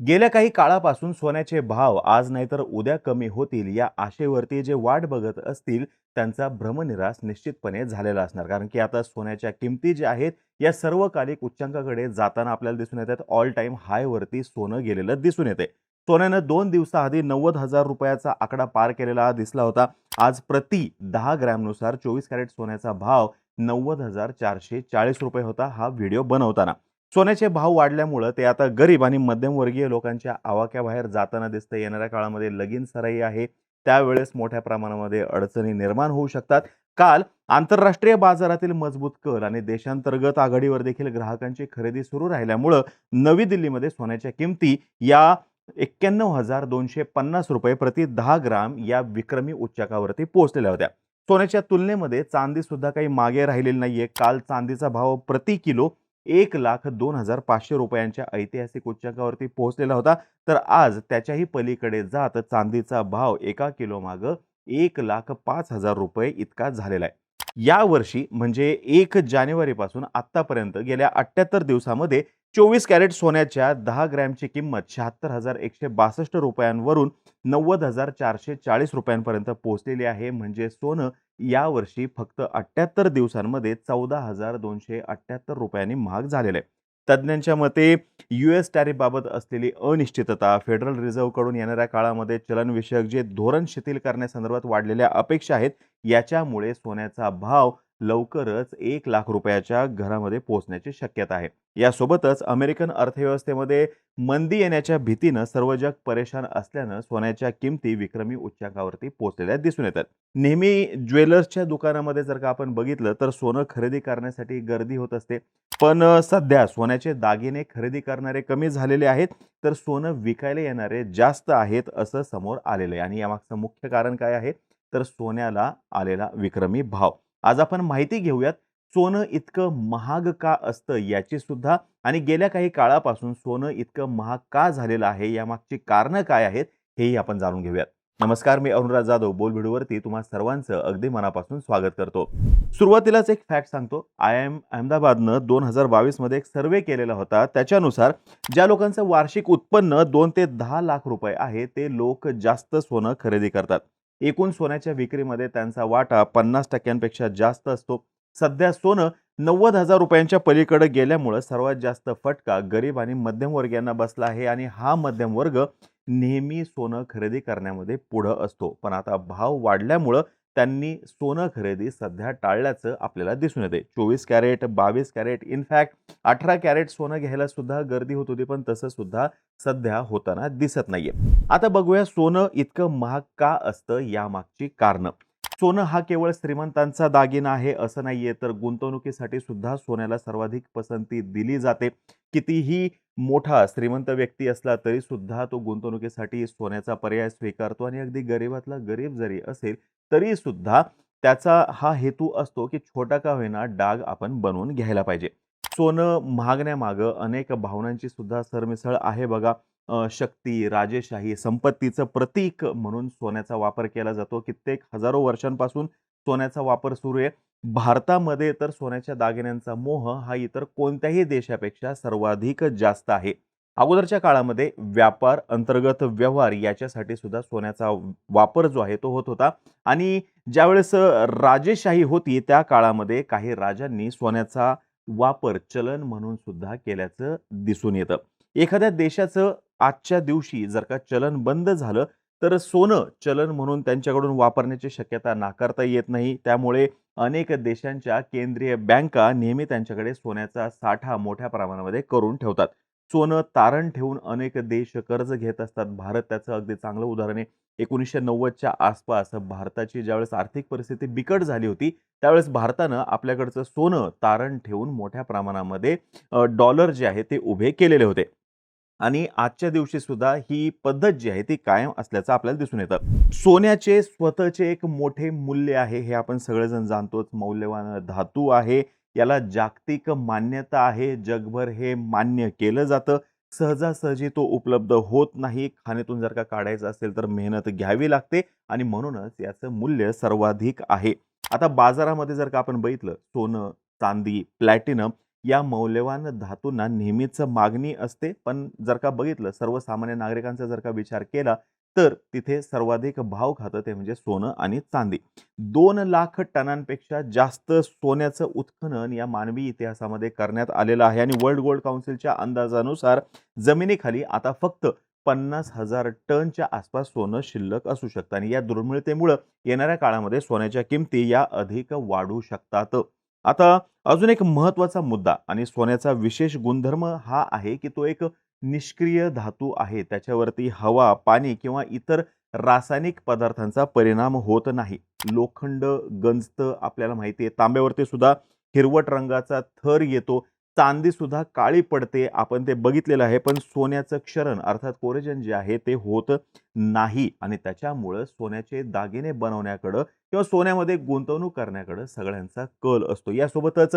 गेल्या काही काळापासून सोन्याचे भाव आज नाहीतर उद्या कमी होतील या आशेवरती जे वाट बघत असतील त्यांचा भ्रमनिरास निश्चितपणे झालेला असणार. कारण की आता सोन्याच्या किमती ज्या आहेत या सर्वकालिक उच्चांकाकडे जाताना आपल्याला दिसून येतात. ऑल टाईम हायवरती सोनं गेलेलं दिसून येते. सोन्यानं दोन दिवसाआधी नव्वद हजार रुपयाचा आकडा पार केलेला दिसला होता. आज प्रति दहा ग्रॅमनुसार चोवीस कॅरेट सोन्याचा भाव नव्वद हजार चारशे चाळीस रुपये होता हा व्हिडिओ बनवताना. सोन्याचे भाव वाढल्यामुळं ते आता गरीब आणि मध्यमवर्गीय लोकांच्या आवाक्याबाहेर जाताना दिसतं येणाऱ्या काळामध्ये लगीन सराई आहे. त्यावेळेस मोठ्या प्रमाणामध्ये अडचणी निर्माण होऊ शकतात. काल आंतरराष्ट्रीय बाजारातील मजबूत कल आणि देशांतर्गत आघाडीवर देखील ग्राहकांची खरेदी सुरू राहिल्यामुळं नवी दिल्लीमध्ये सोन्याच्या किमती या एक्क्याण्णव हजार दोनशे पन्नास रुपये प्रति दहा ग्राम या विक्रमी उच्चाकावरती पोहोचलेल्या होत्या. सोन्याच्या तुलनेमध्ये चांदी सुद्धा काही मागे राहिलेली नाहीये. काल चांदीचा भाव प्रति किलो एक लाख दोन हजार पाचशे रुपयांच्या ऐतिहासिक उच्चांकावरती पोहोचलेला होता. तर आज त्याच्याही पलीकडे जात चांदीचा भाव एका किलो मागं एक लाख पाच हजार रुपये इतका झालेला आहे. यावर्षी म्हणजे एक जानेवारीपासून आत्तापर्यंत गेल्या अठ्ठ्याहत्तर दिवसामध्ये चोवीस कॅरेट सोन्याच्या दहा ग्रॅमची किंमत शहात्तर हजार एकशे बासष्ट रुपयांवरून नव्वद हजार चारशे चाळीस रुपयांपर्यंत पोहोचलेली आहे. म्हणजे सोनं यावर्षी फक्त अठ्ठ्याहत्तर दिवसांमध्ये चौदा हजार दोनशे अठ्ठ्याहत्तर रुपयांनी महाग झालेलं आहे. तज्ज्ञांच्या मते यू एस टॅरिफबाबत असलेली अनिश्चितता फेडरल रिझर्व्हकडून येणाऱ्या काळामध्ये चलनविषयक जे धोरण शिथिल करण्यासंदर्भात वाढलेल्या अपेक्षा आहेत याच्यामुळे सोन्याचा भाव लवकरच एक लाख रुपयाच्या घरामध्ये पोहोचण्याची शक्यता आहे. यासोबतच अमेरिकन अर्थव्यवस्थेमध्ये मंदी येण्याच्या भीतीनं सर्व जग परेशान असल्यानं सोन्याच्या किमती विक्रमी उच्चांकावरती पोहोचलेल्या दिसून येतात. नेहमी ज्वेलर्सच्या दुकानामध्ये जर का आपण बघितलं तर सोनं खरेदी करण्यासाठी गर्दी होत असते. पण सध्या सोन्याचे दागिने खरेदी करणारे कमी झालेले आहेत तर सोनं विकायला येणारे जास्त आहेत असं समोर आलेलं आहे. आणि यामागचं मुख्य कारण काय आहे? तर सोन्याला आलेला विक्रमी भाव. आज आपण माहिती घेऊयात सोनं इतकं महाग का असतं याची सुद्धा आणि गेल्या काही काळापासून सोनं इतकं महाग का झालेलं आहे यामागची कारणं काय आहेत हेही आपण जाणून घेऊयात. नमस्कार मी अरुणराज जाधव बोल व्हिडिओवरती तुम्हा सर्वांचं अगदी मनापासून स्वागत करतो. सुरुवातीलाच एक फॅक्ट सांगतो. आय एम अहमदाबादनं दोन हजार बावीसमध्ये एक सर्वे केलेला होता. त्याच्यानुसार ज्या लोकांचं वार्षिक उत्पन्न दोन ते दहा लाख रुपये आहे ते लोक जास्त सोनं खरेदी करतात. एकूण सोन्याच्या विक्रीमध्ये त्यांचा वाटा पन्नास टक्क्यांपेक्षा जास्त असतो. सध्या सोनं नव्वद हजार रुपयांच्या पलीकडे गेल्यामुळं सर्वात जास्त फटका गरीब आणि मध्यमवर्गीयांना बसला आहे आणि हा मध्यम वर्ग नेहमी सोनं खरेदी करण्यामध्ये पुढं असतो. पण आता भाव वाढल्यामुळं त्यांनी सोनं खरेदी सध्या टाळल्याचं आपल्याला दिसून येते चोवीस कॅरेट बावीस कॅरेट इनफॅक्ट अठरा कॅरेट सोनं घ्यायला सुद्धा गर्दी होत होती पण तसं सुद्धा सध्या होताना दिसत नाहीये. आता बघूया सोनं इतकं महाग का असतं यामागची कारणं. सोनं हा केवळ श्रीमंतांचा दागिना आहे असं नाहीये. तर गुंतवणुकीसाठी सुद्धा सोन्याला सर्वाधिक पसंती दिली जाते. कितीही मोठा श्रीमंत व्यक्ती असला तरी सुद्धा तो गुंतवणुकीसाठी सोन्याचा पर्याय स्वीकारतो आणि अगदी गरीबातला गरीब जरी असेल तरी सुद्धा त्याचा हा हेतू असतो की छोटा का होईना डाग आपण बनवून घ्यायला पाहिजे. सोनं महागण्यामागं अनेक भावनांची सुद्धा सरमिसळ आहे बघा. शक्ती राजेशाही संपत्तीचं प्रतीक म्हणून सोन्याचा वापर केला जातो. कित्येक हजारो वर्षांपासून सोन्याचा वापर सुरू आहे. भारतामध्ये तर सोन्याच्या दागिन्यांचा मोह हा इतर कोणत्याही देशापेक्षा सर्वाधिक जास्त आहे. अगोदरच्या काळामध्ये व्यापार अंतर्गत व्यवहार याच्यासाठी सुद्धा सोन्याचा वापर जो आहे तो होत होता. आणि ज्यावेळेस राजेशाही होती त्या काळामध्ये काही राजांनी सोन्याचा वापर चलन म्हणून सुद्धा केल्याचं दिसून येतं. एखाद्या देशाचं आजच्या दिवशी जर का चलन बंद झालं तर सोनं चलन म्हणून त्यांच्याकडून वापरण्याची शक्यता नाकारता येत नाही. त्यामुळे अनेक देशांच्या केंद्रीय बँका नेहमी त्यांच्याकडे सोन्याचा साठा मोठ्या प्रमाणामध्ये करून ठेवतात. सोनं तारण ठेवून अनेक देश कर्ज घेत असतात. भारत त्याचं अगदी चांगलं उदाहरण आहे. एकोणीसशे नव्वदच्या आसपास भारताची ज्यावेळेस आर्थिक परिस्थिती बिकट झाली होती त्यावेळेस भारतानं आपल्याकडचं सोनं तारण ठेवून मोठ्या प्रमाणामध्ये डॉलर जे आहे ते उभे केलेले होते. आणि आजच्या दिवशी सुद्धा ही पद्धत जी आहे ती कायम असल्याचं आपल्याला दिसून येतं. सोन्याचे स्वतःचे एक मोठे मूल्य आहे हे आपण सगळेजण जाणतोच. मौल्यवान धातू आहे याला जागतिक मान्यता आहे. जगभर हे मान्य केलं जातं. सहजासहजी तो उपलब्ध होत नाही. खाणीतून जर का काढायचं असेल तर मेहनत घ्यावी लागते आणि म्हणूनच याचं मूल्य सर्वाधिक आहे. आता बाजारामध्ये जर का आपण बघितलं सोनं चांदी प्लॅटिनम या मौल्यवान धातूंना नेहमीच मागणी असते. पण जर का बघितलं सर्वसामान्य नागरिकांचा जर का विचार केला, तर तिथे सर्वाधिक भाव खातं ते म्हणजे सोनं आणि चांदी. दोन लाख टनांपेक्षा जास्त सोन्याचं उत्खनन या मानवी इतिहासामध्ये करण्यात आलेलं आहे आणि वर्ल्ड गोल्ड काउन्सिलच्या अंदाजानुसार जमिनीखाली आता फक्त 50,000 टनच्या आसपास सोनं शिल्लक असू शकतं आणि या दुर्मिळतेमुळं येणाऱ्या काळामध्ये सोन्याच्या किमती या अधिक वाढू शकतात. आता अजून एक महत्त्वाचा मुद्दा आणि सोन्याचा विशेष गुणधर्म हा आहे, की तो एक निष्क्रिय धातू आहे. त्याच्यावरती हवा, पाणी किंवा इतर रासायनिक पदार्थांचा परिणाम होत नाही. लोखंड गंजतं आपल्याला माहिती आहे. तांब्यावरती सुद्धा हिरवट रंगाचा थर येतो. चांदीसुद्धा काळी पडते. आपण ते बघितलेलं आहे. पण सोन्याचं क्षरण अर्थात कोरेजन जे आहे ते होत नाही आणि त्याच्यामुळं सोन्याचे दागिने बनवण्याकडं किंवा सोन्यामध्ये गुंतवणूक करण्याकडं सगळ्यांचा कल असतो. यासोबतच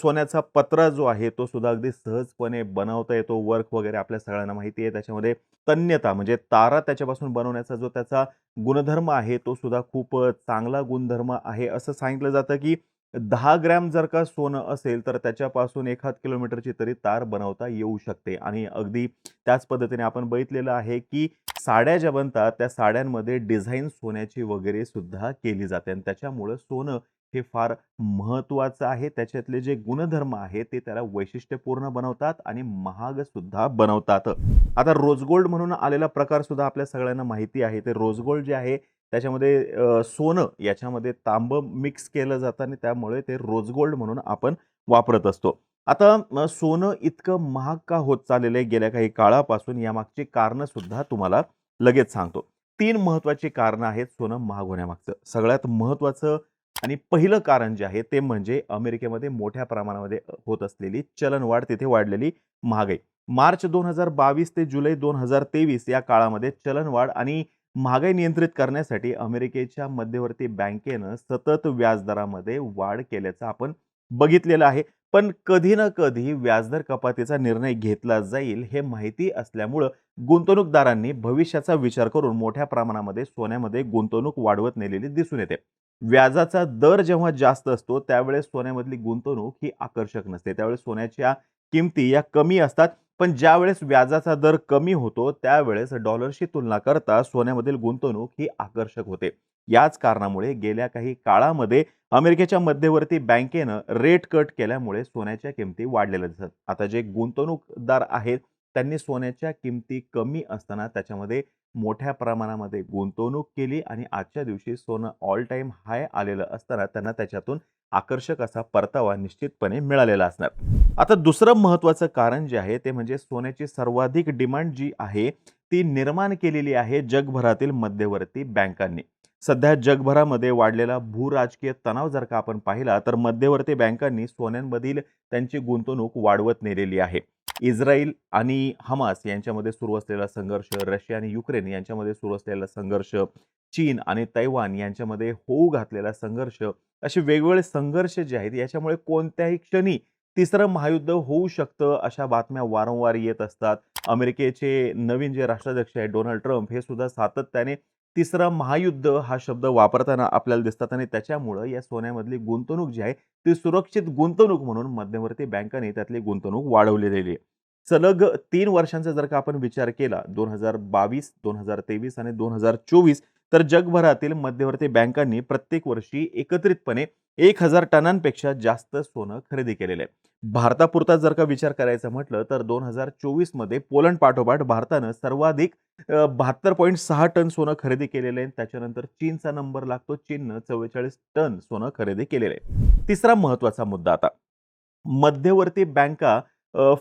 सोन्याचा पत्रा जो आहे तो सुद्धा अगदी सहजपणे बनवता येतो. वर्क वगैरे आपल्या सगळ्यांना माहिती आहे. त्याच्यामध्ये तन्यता म्हणजे तारा त्याच्यापासून बनवण्याचा जो त्याचा गुणधर्म आहे तो सुद्धा खूप चांगला गुणधर्म आहे. असं सांगितलं जातं, की दहा ग्रॅम जर का सोनं असेल, तर त्याच्यापासून एखाद किलोमीटरची तरी तार बनवता येऊ शकते. आणि अगदी त्याच पद्धतीने आपण बघितलेलं आहे, की साड्या ज्या बनतात त्या साड्यांमध्ये डिझाईन सोन्याची वगैरे सुद्धा केली जाते. आणि त्याच्यामुळं सोनं हे फार महत्त्वाचं आहे. त्याच्यातले जे गुणधर्म आहेत ते त्याला वैशिष्ट्यपूर्ण बनवतात आणि महाग सुद्धा बनवतात. आता रोजगोल्ड म्हणून आलेला प्रकार सुद्धा आपल्या सगळ्यांना माहिती आहे. ते रोज गोल्ड जे आहे त्याच्यामध्ये सोनं याच्यामध्ये तांबं मिक्स केलं जातं आणि त्यामुळे ते रोज गोल्ड म्हणून आपण वापरत असतो. आता सोनं इतकं महाग का होत चाललेलं आहे गेल्या काही काळापासून यामागची कारणं सुद्धा तुम्हाला लगेच सांगतो. तीन महत्त्वाची कारणं आहेत सोनं महाग होण्यामागचं. सगळ्यात महत्त्वाचं आणि पहिलं कारण जे आहे ते म्हणजे अमेरिकेमध्ये मोठ्या प्रमाणामध्ये होत असलेली चलनवाढ, तिथे वाढलेली महागाई. मार्च 2022 ते जुलै 2023 या काळामध्ये चलनवाढ आणि महागाई नियंत्रित करण्यासाठी अमेरिकेच्या मध्यवर्ती बँकेनं सतत व्याजदरामध्ये वाढ केल्याचं आपण बघितलेलं आहे. पण कधी ना कधी व्याजदर कपातीचा निर्णय घेतला जाईल हे माहिती असल्यामुळं गुंतवणूकदारांनी भविष्याचा विचार करून मोठ्या प्रमाणामध्ये सोन्यामध्ये गुंतवणूक वाढवत नेलेली दिसून येते. व्याजाचा दर जेव्हा जास्त असतो त्यावेळेस सोन्यामधली गुंतवणूक ही आकर्षक नसते. त्यावेळेस सोन्याच्या किमती या कमी असतात. पण ज्यावेळेस व्याजाचा दर कमी होतो त्यावेळेस डॉलरशी तुलना करता सोन्यामधील गुंतवणूक ही आकर्षक होते. याच कारणामुळे गेल्या काही काळामध्ये अमेरिकेच्या मध्यवर्ती बँकेनं रेट कट केल्यामुळे सोन्याच्या किमती वाढलेल्या दिसतात. आता जे गुंतवणूकदार आहेत त्यांनी सोन्याच्या किमती कमी असताना त्याच्यामध्ये मोठ्या प्रमाणामध्ये गुंतवणूक केली आणि आजच्या दिवशी सोनं ऑल टाईम हाय आलेलं असताना त्यांना त्याच्यातून आकर्षक असा परतावा निश्चितपणे मिळालेला असणार. आता दुसरं महत्त्वाचं कारण जे आहे ते म्हणजे सोन्याची सर्वाधिक डिमांड जी आहे ती निर्माण केलेली आहे जगभरातील मध्यवर्ती बँकांनी. सध्या जगभरामध्ये वाढलेला भूराजकीय तणाव जर का आपण पाहिला तर मध्यवर्ती बँकांनी सोन्यांमधील त्यांची गुंतवणूक वाढवत नेलेली आहे. इस्रायल आणि हमास यांच्यामध्ये सुरू असलेला संघर्ष, रशिया आणि युक्रेन यांच्यामध्ये सुरू असलेला संघर्ष, चीन आणि तैवान यांच्यामध्ये होऊ घातलेला संघर्ष, असे वेगवेगळे संघर्ष जे आहेत याच्यामुळे कोणत्याही क्षणी तिसरं महायुद्ध होऊ शकतं अशा बातम्या वारंवार येत असतात. अमेरिकेचे नवीन जे राष्ट्राध्यक्ष आहेत डोनाल्ड ट्रम्प हे सुद्धा सातत्याने तिसरं महायुद्ध हा शब्द वापरताना आपल्याला दिसतात आणि त्याच्यामुळं या सोन्यामधली गुंतवणूक जी आहे ती सुरक्षित गुंतवणूक म्हणून मध्यवर्ती बँकाने त्यातली गुंतवणूक वाढवलेली आहे. सलग तीन वर्षांचा जर का आपण विचार केला 2022, 2023 आणि 2024 तर जगभरातील मध्यवर्ती बँकांनी प्रत्येक वर्षी एकत्रितपणे एक हजार टनांपेक्षा जास्त सोनं खरेदी केलेलं आहे. भारतापुरता जर का विचार करायचा म्हटलं तर दोन हजार चोवीसमध्ये पोलंड पाठोपाठ भारतानं सर्वाधिक बहात्तर पॉईंट सहा टन सोनं खरेदी केलेलं आहे. त्याच्यानंतर चीनचा नंबर लागतो. चीननं 44 टन सोनं खरेदी केलेलं आहे. तिसरा महत्त्वाचा मुद्दा आता. मध्यवर्ती बँका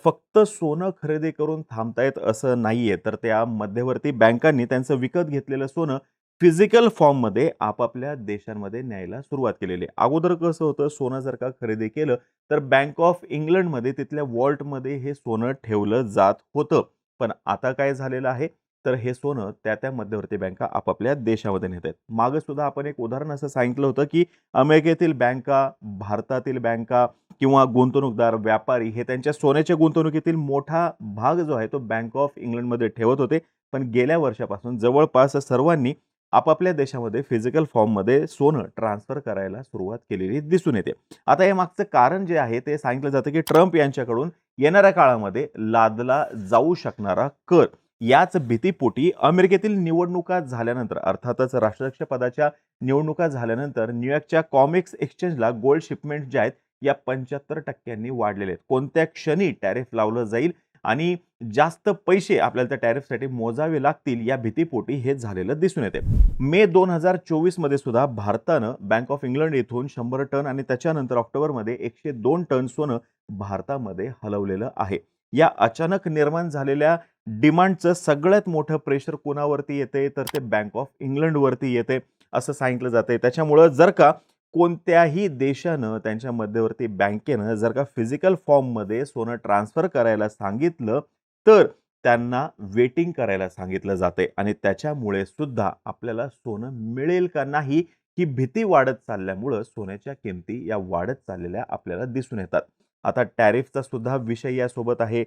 फक्त सोनं खरेदी करून थांबतायत असं नाहीये. तर त्या मध्यवर्ती बँकांनी त्यांचं विकत घेतलेलं सोनं फिजिकल फॉर्ममध्ये आपापल्या देशांमध्ये न्यायला सुरुवात केलेली आहे. अगोदर कसं होतं सोनं जर का खरेदी केलं तर बँक ऑफ इंग्लंडमध्ये तिथल्या वॉल्टमध्ये हे सोनं ठेवलं जात होतं. पण आता काय झालेलं आहे तर हे सोनं त्या-त्या मध्यवर्ती बँका आपापल्या देशामध्ये नेत आहेत. मागं सुद्धा आपण एक उदाहरण असं सांगितलं होतं, की अमेरिकेतील बँका, भारतातील बँका किंवा गुंतवणूकदार, व्यापारी हे त्यांच्या सोन्याच्या गुंतवणुकीतील मोठा भाग जो आहे तो बँक ऑफ इंग्लंडमध्ये ठेवत होते. पण गेल्या वर्षापासून जवळपास सर्वांनी आपापल्या देशामध्ये फिजिकल फॉर्ममध्ये सोनं ट्रान्सफर करायला सुरुवात केलेली दिसून येते. आता हे मागचं कारण जे आहे ते सांगितलं जातं की ट्रम्प यांच्याकडून येणाऱ्या काळामध्ये लादला जाऊ शकणारा कर. याच भीतीपोटी अमेरिकेतील निवडणुका झाल्यानंतर अर्थातच राष्ट्राध्यक्ष पदाच्या निवडणुका झाल्यानंतर न्यूयॉर्कच्या कॉमिक्स एक्सचेंजला गोल्ड शिपमेंट जे आहेत या पंच्याहत्तर टक्क्यांनी वाढलेले आहेत. कोणत्या क्षणी टॅरिफ लावलं जाईल आणि जास्त पैसे आपल्याला त्या टॅरिफसाठी मोजावे लागतील या भीतीपोटी हे झालेलं दिसून येते. मे दोन हजार चोवीसमध्ये सुद्धा भारतानं बँक ऑफ इंग्लंड येथून शंभर टन आणि त्याच्यानंतर ऑक्टोबरमध्ये एकशे दोन टन सोनं भारतामध्ये हलवलेलं आहे. या अचानक निर्माण झालेल्या डिमांडचं सगळ्यात मोठं प्रेशर कोणावरती येते? तर ते बँक ऑफ इंग्लंडवरती येते असं सांगितलं जाते त्याच्यामुळं जर का कोणत्याही देशानं त्यांच्या मध्यवर्ती बँकेनं जर का फिजिकल फॉर्ममध्ये सोनं ट्रान्सफर करायला सांगितलं तर त्यांना वेटिंग करायला सांगितलं जाते. आणि त्याच्यामुळे सुद्धा आपल्याला सोनं मिळेल का नाही ही भीती वाढत चालल्यामुळं सोन्याच्या किमती या वाढत चाललेल्या आपल्याला दिसून येतात. आता टॅरिफचा सुद्धा विषय यासोबत आहे.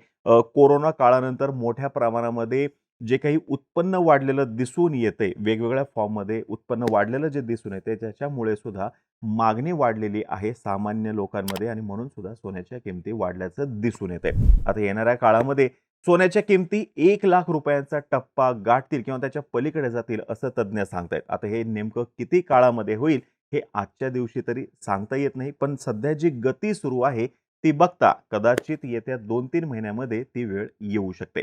कोरोना काळानंतर मोठ्या प्रमाणामध्ये जे काही उत्पन्न वाढलेलं दिसून येते वेगवेगळ्या फॉर्ममध्ये उत्पन्न वाढलेलं जे दिसून येते त्याच्यामुळे सुद्धा मागणी वाढलेली आहे सामान्य लोकांमध्ये आणि म्हणून सुद्धा सोन्याच्या किमती वाढल्याचं दिसून येते आता येणाऱ्या काळामध्ये सोन्याच्या किमती एक लाख रुपयांचा टप्पा गाठतील किंवा त्याच्या पलीकडे जातील असं तज्ज्ञ सांगतायत. आता हे नेमकं किती काळामध्ये होईल हे आजच्या दिवशी तरी सांगता येत नाही पण सध्या जी गती सुरू आहे ती बघता कदाचित येत्या दोन तीन महिन्यामध्ये ती वेळ येऊ शकते.